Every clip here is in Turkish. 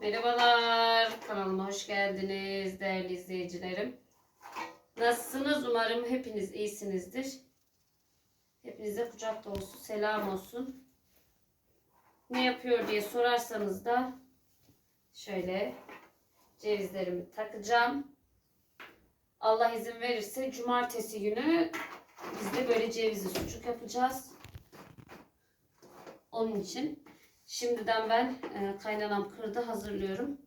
Merhabalar, kanalıma hoş geldiniz değerli izleyicilerim. Nasılsınız? Umarım hepiniz iyisinizdir. Hepinize kucak dolusu selam olsun. Ne yapıyor diye sorarsanız da şöyle cevizlerimi takacağım. Allah izin verirse cumartesi günü biz de böyle cevizli sucuk yapacağız. Onun için Şimdiden ben e, kaynanam kırdı hazırlıyorum.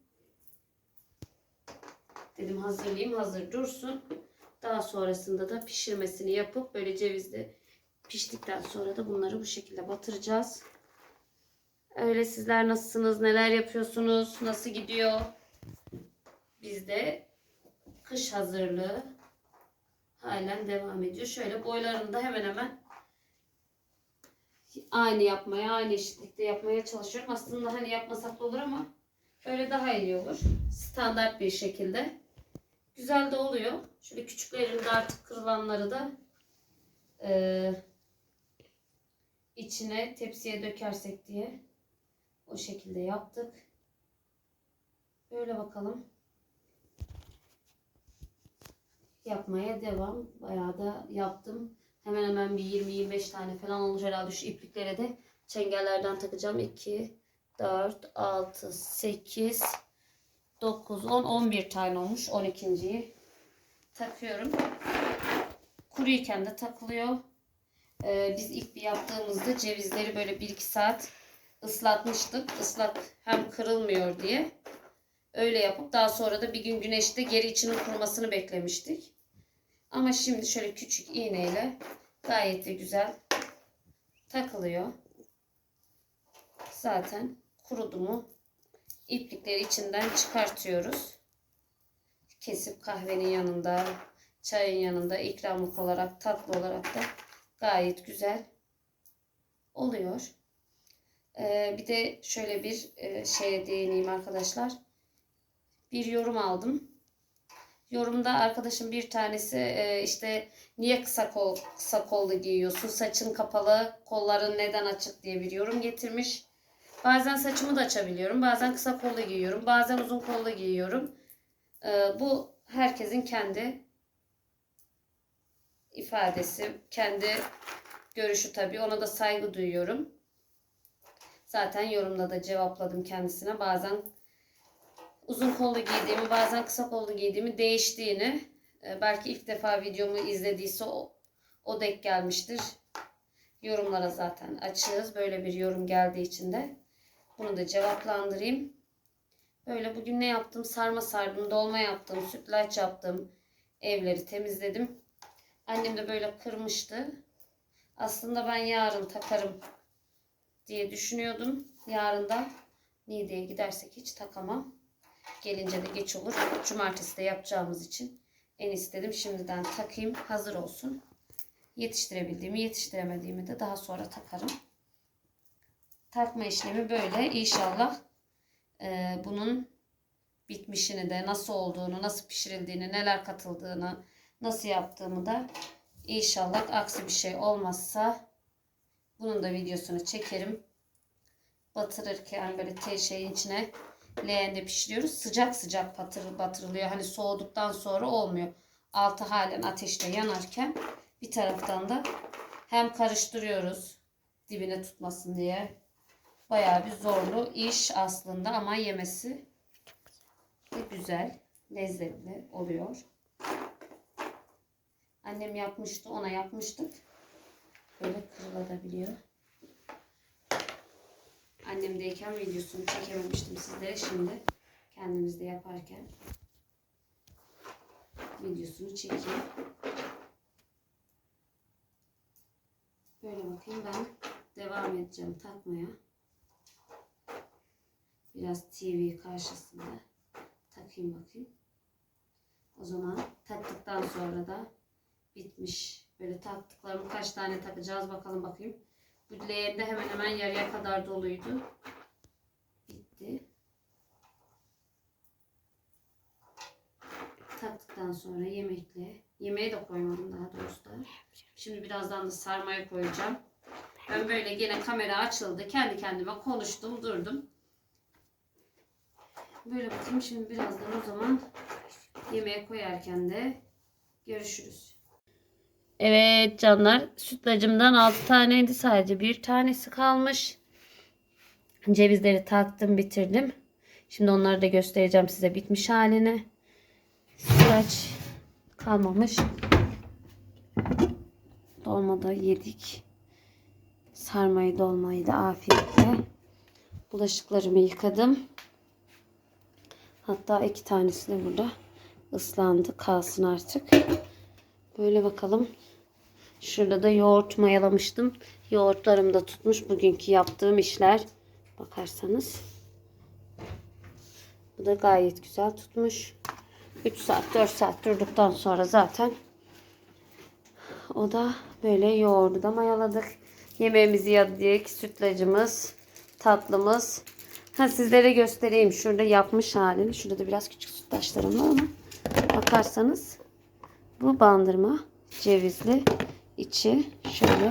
Dedim hazırlayayım hazır dursun. Daha sonrasında da pişirmesini yapıp böyle cevizli piştikten sonra da bunları bu şekilde batıracağız. Öyle sizler nasılsınız? Neler yapıyorsunuz? Nasıl gidiyor? Bizde kış hazırlığı halen devam ediyor. Şöyle boylarını da hemen hemen aynı yapmaya, aynı eşitlikte yapmaya çalışıyorum. Aslında hani yapmasak da olur ama böyle daha iyi olur. Standart bir şekilde. Güzel de oluyor. Şöyle küçüklerinde artık kırılanları da e, içine tepsiye dökersek diye o şekilde yaptık. Böyle bakalım. Yapmaya devam. Bayağı da yaptım. Hemen hemen bir 20-25 tane falan olur herhalde şu ipliklere de çengellerden takacağım. 2, 4, 6, 8, 9, 10, 11 tane olmuş. 12.yi takıyorum. Kuruyken de takılıyor. Ee, biz ilk bir yaptığımızda cevizleri böyle 1-2 saat ıslatmıştık. Islak hem kırılmıyor diye. Öyle yapıp daha sonra da bir gün güneşte geri içinin kurumasını beklemiştik. Ama şimdi şöyle küçük iğneyle gayet de güzel takılıyor. Zaten kurudu mu iplikleri içinden çıkartıyoruz. Kesip kahvenin yanında, çayın yanında ikramlık olarak, tatlı olarak da gayet güzel oluyor. Ee, bir de şöyle bir e, şeye değineyim arkadaşlar. Bir yorum aldım Yorumda arkadaşım bir tanesi e, işte niye kısa kol kısa kollu giyiyorsun? Saçın kapalı, kolların neden açık diye bir yorum getirmiş. Bazen saçımı da açabiliyorum. Bazen kısa kollu giyiyorum. Bazen uzun kollu giyiyorum. E, bu herkesin kendi ifadesi, kendi görüşü tabii. Ona da saygı duyuyorum. Zaten yorumda da cevapladım kendisine. Bazen uzun kollu giydiğimi bazen kısa kollu giydiğimi değiştiğini e, belki ilk defa videomu izlediyse o, o denk gelmiştir. Yorumlara zaten açığız. Böyle bir yorum geldiği için de bunu da cevaplandırayım. Böyle bugün ne yaptım? Sarma sardım, dolma yaptım, sütlaç yaptım. Evleri temizledim. Annem de böyle kırmıştı. Aslında ben yarın takarım diye düşünüyordum. Yarın da Niğde'ye gidersek hiç takamam. Gelince de geç olur. Cumartesi de yapacağımız için en istedim şimdiden takayım hazır olsun. Yetiştirebildiğimi yetiştiremediğimi de daha sonra takarım. Takma işlemi böyle. İnşallah e, bunun bitmişini de nasıl olduğunu, nasıl pişirildiğini, neler katıldığını, nasıl yaptığımı da inşallah aksi bir şey olmazsa bunun da videosunu çekerim. Batırırken böyle şeyin içine leğende pişiriyoruz. Sıcak sıcak batır, batırılıyor. Hani soğuduktan sonra olmuyor. Altı halen ateşte yanarken bir taraftan da hem karıştırıyoruz dibine tutmasın diye. Bayağı bir zorlu iş aslında ama yemesi de güzel, lezzetli oluyor. Annem yapmıştı, ona yapmıştık. Böyle kırılabiliyor. Annemdeyken videosunu çekememiştim sizlere. Şimdi kendimizde yaparken videosunu çekeyim. Böyle bakayım ben devam edeceğim takmaya. Biraz TV karşısında takayım bakayım. O zaman taktıktan sonra da bitmiş. Böyle taktıklarımı kaç tane takacağız bakalım bakayım. Bu leğende hemen hemen yarıya kadar doluydu. Bitti. Taktıktan sonra yemekle, yemeğe de koymadım daha doğrusu da. Şimdi birazdan da sarmaya koyacağım. Ben böyle gene kamera açıldı. Kendi kendime konuştum, durdum. Böyle bakayım şimdi birazdan o zaman yemeğe koyarken de görüşürüz. Evet canlar sütlacımdan 6 taneydi sadece bir tanesi kalmış. Cevizleri taktım bitirdim. Şimdi onları da göstereceğim size bitmiş halini. Sütlaç kalmamış. Dolmada yedik. Sarmayı dolmayı da afiyetle. Bulaşıklarımı yıkadım. Hatta iki tanesi de burada ıslandı. Kalsın artık. Böyle bakalım. Şurada da yoğurt mayalamıştım. Yoğurtlarım da tutmuş. Bugünkü yaptığım işler. Bakarsanız. Bu da gayet güzel tutmuş. 3 saat 4 saat durduktan sonra zaten o da böyle yoğurdu da mayaladık. Yemeğimizi yedik. Sütlacımız, tatlımız. Ha sizlere göstereyim. Şurada yapmış halini. Şurada da biraz küçük sütlaçlarım var ama bakarsanız bu bandırma cevizli içi şöyle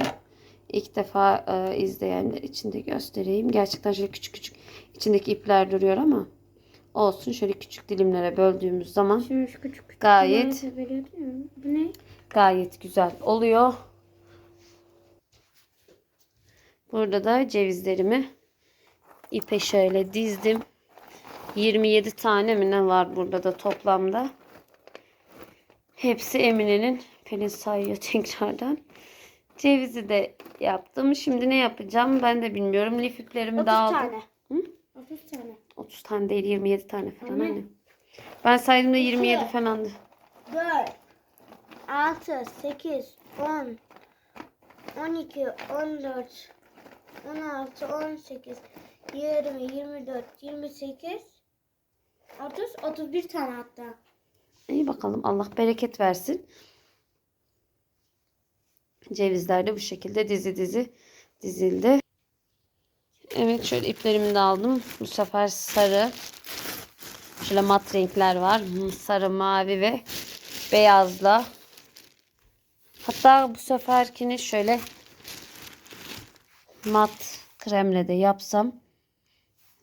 ilk defa e, izleyenler için de göstereyim. Gerçekten şöyle küçük küçük içindeki ipler duruyor ama olsun. Şöyle küçük dilimlere böldüğümüz zaman Şunu şu küçük küçük Gayet. Bu ne? gayet güzel oluyor. Burada da cevizlerimi ipe şöyle dizdim. 27 tane mi ne var burada da toplamda. Hepsi Emine'nin. Pelin sayıyor tekrardan. Cevizi de yaptım. Şimdi ne yapacağım ben de bilmiyorum. Lif iplerimi 30 de aldım. tane. Hı? 30 tane. 30 tane değil 27 tane falan. Anne. Aynen. Ben saydığımda 27 İki. falandı. 4 6 8 10 12 14 16 18 20 24 28 30 31 tane hatta. İyi bakalım Allah bereket versin. Cevizler de bu şekilde dizi dizi dizildi. Evet şöyle iplerimi de aldım. Bu sefer sarı. Şöyle mat renkler var. Sarı, mavi ve beyazla. Hatta bu seferkini şöyle mat kremle de yapsam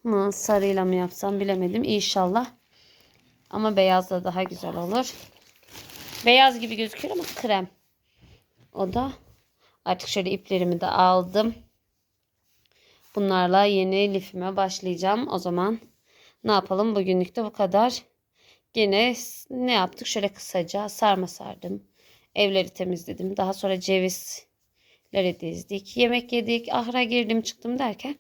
mı sarıyla mı yapsam bilemedim. İnşallah. Ama beyazla daha güzel olur. Beyaz gibi gözüküyor ama krem. O da artık şöyle iplerimi de aldım. Bunlarla yeni lifime başlayacağım. O zaman ne yapalım? Bugünlük de bu kadar. S- ne yaptık? Şöyle kısaca sarma sardım. Evleri temizledim. Daha sonra cevizleri dizdik. Yemek yedik. Ahıra girdim çıktım derken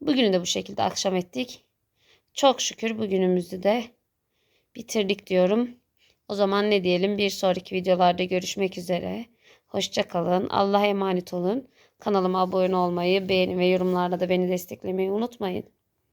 bugünü de bu şekilde akşam ettik. Çok şükür bugünümüzü de bitirdik diyorum. O zaman ne diyelim? Bir sonraki videolarda görüşmek üzere. Hoşça kalın. Allah'a emanet olun. Kanalıma abone olmayı, beğeni ve yorumlarda da beni desteklemeyi unutmayın.